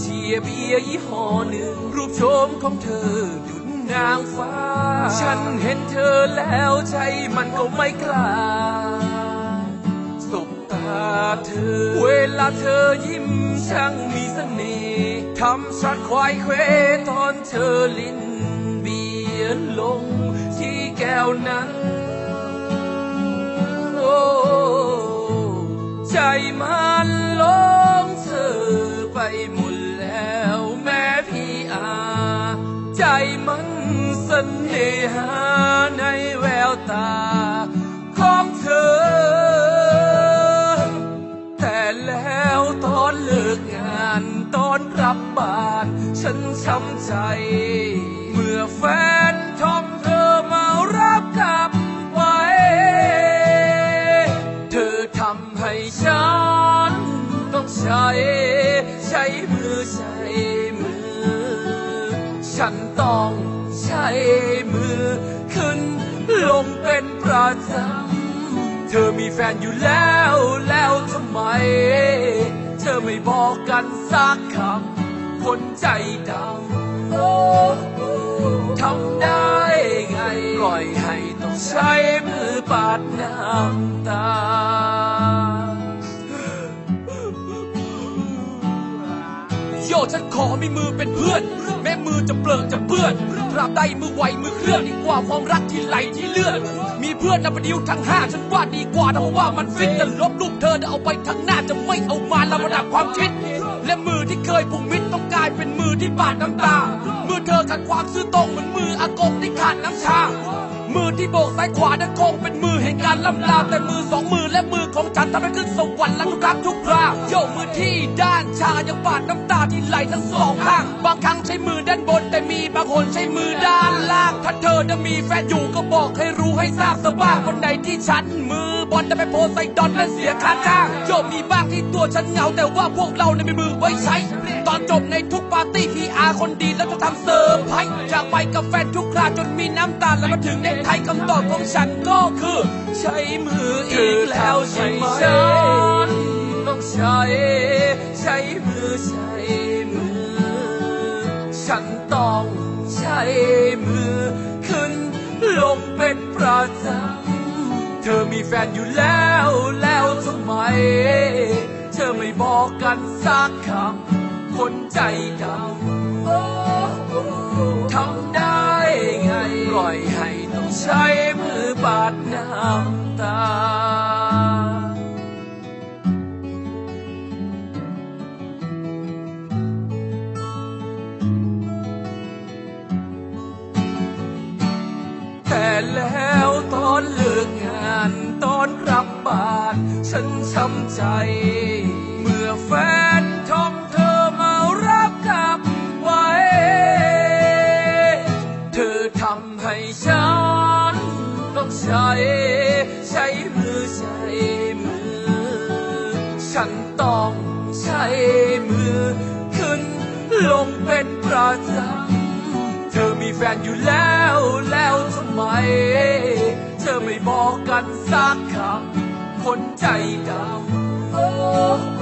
เชียเบียยี่ห้อหนึ่ง รูปโฉมของเธอดุจนางฟ้า ฉันเห็นเธอแล้วใจมันก็ไม่กล้าสบตาเธอ เวลาเธอยิ้มช่างมีเสน่ห์ทำฉันควายเควตอนเธอลิ้นเบียร์ลงที่แก้วนั้นโอ้ใจมันหลงเธอไปหมด มันสน่หาในแววตาของเธอ แต่แล้วตอนเลิกงานตอนกลับบ้าน ฉันช้ำใจ เมื่อแฟนทอมเธอมารับกลับไว้ เธอทำให้ฉันต้องใช้ใช้ ฉันต้องใช้มือขึ้นลงเป็นประจำ เธอมีแฟนอยู่แล้วแล้วทำไม เธอไม่บอกกันสักคำ คนใจดำทำได้ไงปล่อยให้ต้องใช้มือปาดน้ำตาโยฉันขอมีมือเป็นเพื่อน มือจะเปลือกจะเปื้อนตราบใดมือไหวมือเคลื่อนดีกว่าความรักที่ไหลที่เลื่อน มีเพื่อนนับดิวทั้งห้าฉันว่าดีกว่าแต่ว่ามันฟิตแต่ลบรูปเธอเดี๋ยวเอาไปทั้งหน้าจะไม่เอามาละระดับความคิด และมือที่เคยผูกมิตรต้องกลายเป็นมือที่ปาดน้ำตา มือเธอขัดความซื่อตรงเหมือนมืออากงที่ขาดน้ำชามือที่โบกซ้ายขวานั้นคงเป็นมือแห่งการล่ำลาแต่มือสองมือและมือของฉันทำให้ขึ้นสวรรค์และทุกครั้งทุกคราโยม ด้านชายังปาดน้ำตาที่ไหลทั้งสองข้าง บางครั้งใช้มือด้านบน แต่มีบางคนใช้มือด้านล่าง ถ้าเธอจะมีแฟนอยู่ก็บอกให้รู้ให้ทราบซะบ้างวันใดที่ฉันมือบอลจะไปโพสใส่ดอนและเสียค่าจ้างโยกมีบ้างที่ตัวฉันเหงาแต่ว่าพวกเราในมือไว้ใช้ ตอนจบในทุกปาร์ตี้พีอาคนดีแล้วจะทำเซอร์ไพรส์จากไปกับแฟนทุกคราจนมีน้ำตาแล้วมาถึงในไทยคำตอบของฉันก็คือ ใช้มืออีกแล้วใช่ไหม ใช้ใช้มือใช้มือ ฉันต้องใช้มือ ขึ้นลงเป็นประจำเธอมีแฟนอยู่แล้วแล้วทำไม เธอไม่บอกกันสักคำคนใจดำโอ้ทำได้ไง ปล่อยให้ต้องใช้มือปาดน้ำ ฉันช้ำใจ เมื่อแฟนทอมเธอมารับกลับไว้ เธอทำให้ฉันต้องใช้ ใช้มือใช้มือ ฉันต้องใช้มือ ขึ้นลงเป็นประจำเธอมีแฟนอยู่แล้วแล้วทำไม เธอไม่บอกกันสักคำ คนใจดำ